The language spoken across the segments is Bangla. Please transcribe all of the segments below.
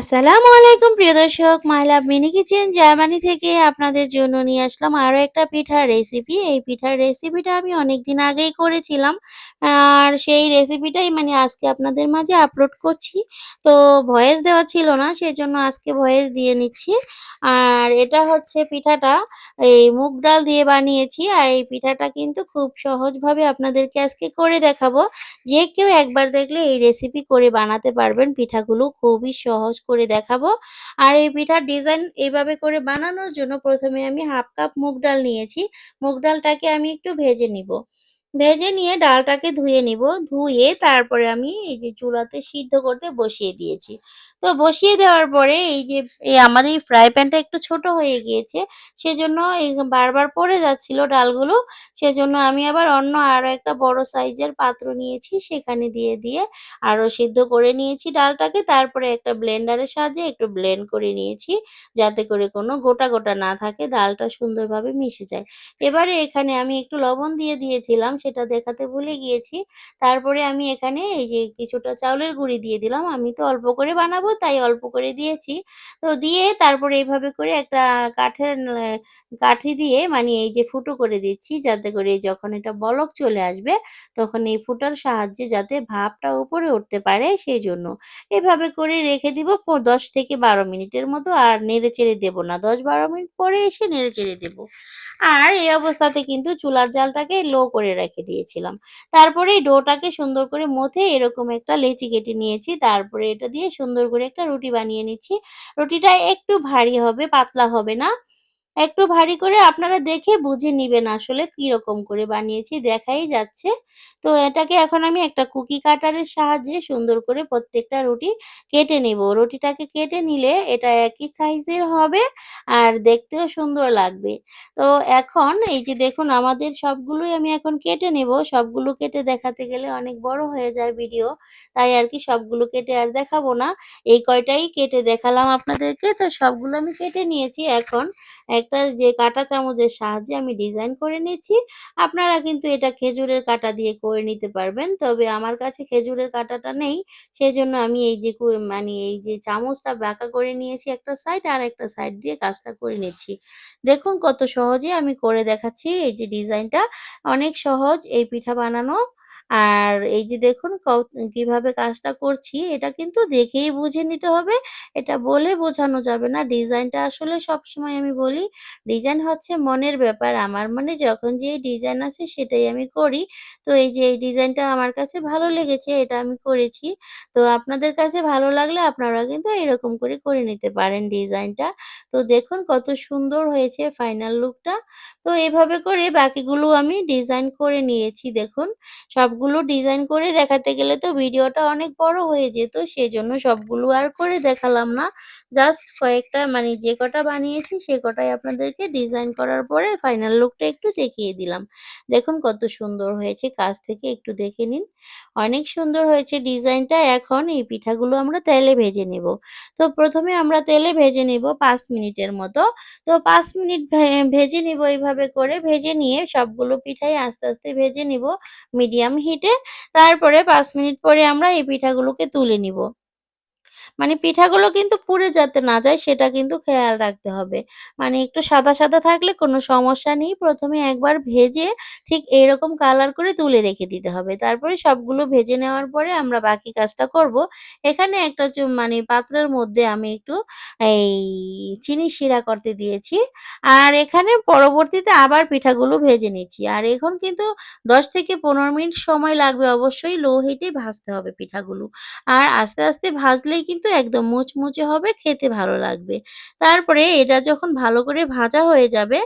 আসসালামু আলাইকুম, প্রিয় দর্শক। My love mini kitchen, Germany থেকে আপনাদের জন্য নিয়ে আসলাম আরও একটা পিঠার রেসিপি এই পিঠার রেসিপিটা আমি অনেক দিন আগেই করেছিলাম। আর সেই রেসিপিটাই মানে আজকে আপনাদের মাঝে আপলোড করছি। তো ভয়েস দেওয়া ছিল না, সেজন্য আজকে ভয়েস দিয়ে নিচ্ছি। আর এটা হচ্ছে পিঠাটা, এই মুগ ডাল দিয়ে বানিয়েছি। আর এই পিঠাটা কিন্তু খুব সহজভাবে আপনাদেরকে আজকে করে দেখাবো। যে কেউ একবার দেখলে এই রেসিপি করে বানাতে পারবেন। পিঠাগুলো খুবই সহজ করে দেখাবো। আর এই পিঠার ডিজাইন এইভাবে করে বানানোর জন্য প্রথমে আমি হাফ কাপ মুগ ডাল নিয়েছি। মুগ ডালটাকে আমি একটু ভেজে নিব। ভেজে নিয়ে ডালটাকে ধুয়ে নিব। ধুয়ে তারপরে আমি এই যে চুলাতে সিদ্ধ করতে বসিয়ে দিয়েছি। তো বসিয়ে দেওয়ার পরে এই যে, এই আমার এই ফ্রাই প্যানটা একটু ছোট হয়ে গিয়েছে, সেজন্য এই বারবার পড়ে যাচ্ছিল ডালগুলো, সেজন্য আমি আবার অন্য আরও একটা বড় সাইজের পাত্র নিয়েছি, সেখানে দিয়ে দিয়ে আরও সিদ্ধ করে নিয়েছি ডালটাকে, তারপরে একটা ব্লেন্ডারের সাহায্যে একটু ব্লেন্ড করে নিয়েছি, যাতে করে কোনো গোটা গোটা না থাকে, ডালটা সুন্দরভাবে মিশে যায়। এবারে এখানে আমি একটু লবণ দিয়ে দিয়েছিলাম, সেটা দেখাতে ভুলে গিয়েছি, তারপরে আমি এখানে এই যে কিছুটা চাউলের গুঁড়ি দিয়ে দিলাম, আমি তো অল্প করে বানাবো তাই অল্প করে দিয়েছি। তো দিয়ে তারপরে এইভাবে করে একটা কাঠের, কাঠি দিয়ে মানে এই যে ফুটো করে দিচ্ছি, যাতে করে যখন এটা বলক চলে আসবে, তখন এই ফুটার সাহায্যে যাতে ভাপটা উপরে উঠতে পারে সেই জন্য এভাবে করে রেখে দিব দশ থেকে বারো মিনিটের মতো, আর নেড়ে চেড়ে দেবো না। দশ বারো মিনিট পরে এসে নেড়ে চেড়ে দেবো। আর এই অবস্থাতে কিন্তু চুলার জালটাকে লো করে রেখে দিয়েছিলাম। তারপরে ডোটাকে সুন্দর করে মথে এরকম একটা লেচি কেটে নিয়েছি, তারপরে এটা দিয়ে সুন্দর করে একটা রুটি বানিয়ে নিচ্ছি। রুটিটা একটু ভারী হবে পাতলা হবে না। একটু ভারী করে আপনারা দেখে বুঝে নিবেন আসলে কীরকম করে বানিয়েছি, দেখাই যাচ্ছে। তো এটাকে এখন আমি একটা কুকি কাটারের সাহায্যে সুন্দর করে প্রত্যেকটা রুটি কেটে নেব। রুটিটাকে কেটে নিলে এটা একই সাইজের হবে আর দেখতেও সুন্দর লাগবে। তো এখন এই যে দেখুন আমাদের সবগুলোই আমি এখন কেটে নেব। সবগুলো কেটে দেখাতে গেলে অনেক বড় হয়ে যায় ভিডিও, তাই আর কি সবগুলো কেটে আর দেখাবো না। এই কয়টাই কেটে দেখালাম আপনাদেরকে, তো সবগুলো আমি কেটে নিয়েছি। এখন একটা যে কাঁটা চামচের সাহায্যে আমি ডিজাইন করে নিচ্ছি আপনারা কিন্তু এটা খেজুরের কাঁটা দিয়ে করে নিতে পারবেন। তবে আমার কাছে খেজুরের কাঁটাটা নেই সেই জন্য আমি এই যে মানে এই যে চামচটা বাঁকা করে নিয়েছি একটা সাইড আর একটা সাইড দিয়ে কাজটা করে নিচ্ছি। দেখুন কত সহজে আমি করে দেখাচ্ছি এই যে ডিজাইনটা অনেক সহজ, এই পিঠা বানানো আর এই যে দেখুন কীভাবে কাজটা করছি, এটা কিন্তু দেখেই বুঝে নিতে হবে। এটা বলে বোঝানো যাবে না। ডিজাইনটা আসলে সবসময় আমি বলি, ডিজাইন হচ্ছে মনের ব্যাপার। আমার মানে যখন যে ডিজাইন আছে সেটাই আমি করি। তো এই যে এই ডিজাইনটা আমার কাছে ভালো লেগেছে, এটা আমি করেছি। তো আপনাদের কাছে ভালো লাগলে আপনারা কিন্তু এরকম করে করে নিতে পারেন ডিজাইনটা। তো দেখুন কত সুন্দর হয়েছে ফাইনাল লুকটা। তো এভাবে করে বাকিগুলো আমি ডিজাইন করে নিয়েছি। দেখুন সবগুলো ডিজাইন করে দেখাতে গেলে তো ভিডিওটা অনেক বড় হয়ে যেত, সেজন্য সবগুলো আর করে দেখালাম না। জাস্ট কয়েকটা মানে যে কটা বানিয়েছি সে কটাই আপনাদেরকে ডিজাইন করার পরে ফাইনাল লুকটা একটু দেখিয়ে দিলাম। দেখুন কত সুন্দর হয়েছে, কাছ থেকে একটু দেখে নিন। অনেক সুন্দর হয়েছে ডিজাইনটা এখন এই পিঠাগুলো আমরা তেলে ভেজে নেব। তো প্রথমে আমরা তেলে ভেজে নেব পাঁচ মিনিটের মতো। তো পাঁচ মিনিট ভেজে নিব এইভাবে করে, ভেজে নিয়ে সবগুলো পিঠাই আস্তে আস্তে ভেজে নিব। মিডিয়াম হিটে তারপরে পাঁচ মিনিট পরে আমরা এই পিঠাগুলোকে তুলে নিব। মানে পিঠাগুলো কিন্তু পুড়ে যাতে না যায়, সেটা কিন্তু খেয়াল রাখতে হবে। মানে একটু সাদা সাদা থাকলে কোনো সমস্যা নেই। প্রথমে একবার ভেজে ঠিক এইরকম কালার করে তুলে রেখে দিতে হবে। তারপরে সবগুলো ভেজে নেওয়ার পরে আমরা বাকি কাজটা করব। এখানে একটা মানে পাত্রের মধ্যে আমি একটু এই চিনি শিরা করতে দিয়েছি। আর এখানে পরবর্তীতে আবার পিঠাগুলো ভেজে নিচ্ছি। আর এখন কিন্তু দশ থেকে পনেরো মিনিট সময় লাগবে অবশ্যই লো হিটে ভাজতে হবে পিঠাগুলো। আর আস্তে আস্তে ভাজলেই কিন্তু একদম মুচমুচে হবে, খেতে ভালো লাগবে। তারপরে এটা যখন ভালো করে ভাজা হয়ে যাবে,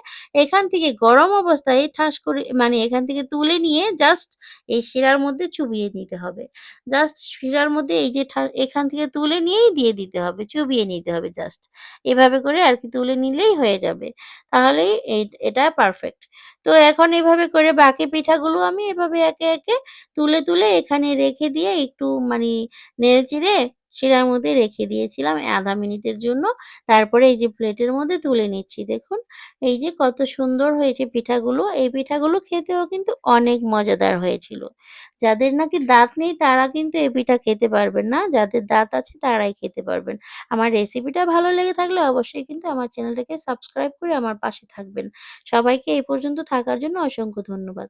এখান থেকে গরম অবস্থায় ঠাস করে মানে এখান থেকে তুলে নিয়ে জাস্ট এই শিরার মধ্যে চুবিয়ে নিতে হবে। জাস্ট শিরার মধ্যে এই যে এখান থেকে তুলে নিয়েই দিয়ে দিতে হবে, চুবিয়ে নিতে হবে জাস্ট এভাবে করে আর কি তুলে নিলেই হয়ে যাবে। তাহলেই এটা পারফেক্ট তো এখন এভাবে করে বাকি পিঠাগুলো আমি এভাবে একে একে তুলে তুলে এখানে রেখে দিয়ে একটু মানে নেড়ে চেড়ে শিরার মধ্যে রেখে দিয়েছিলাম আধা মিনিটের জন্য। তারপরে এই যে প্লেটের মধ্যে তুলে নিচ্ছি। দেখুন এই যে কত সুন্দর হয়েছে পিঠাগুলো। এই পিঠাগুলো খেতেও কিন্তু অনেক মজাদার হয়েছিল। যাদের নাকি দাঁত নেই তারা কিন্তু এই পিঠা খেতে পারবেন না। যাদের দাঁত আছে তারাই খেতে পারবেন। আমার রেসিপিটা ভালো লেগে থাকলে অবশ্যই কিন্তু আমার চ্যানেলটাকে সাবস্ক্রাইব করে আমার পাশে থাকবেন। সবাইকে এই পর্যন্ত থাকার জন্য অসংখ্য ধন্যবাদ।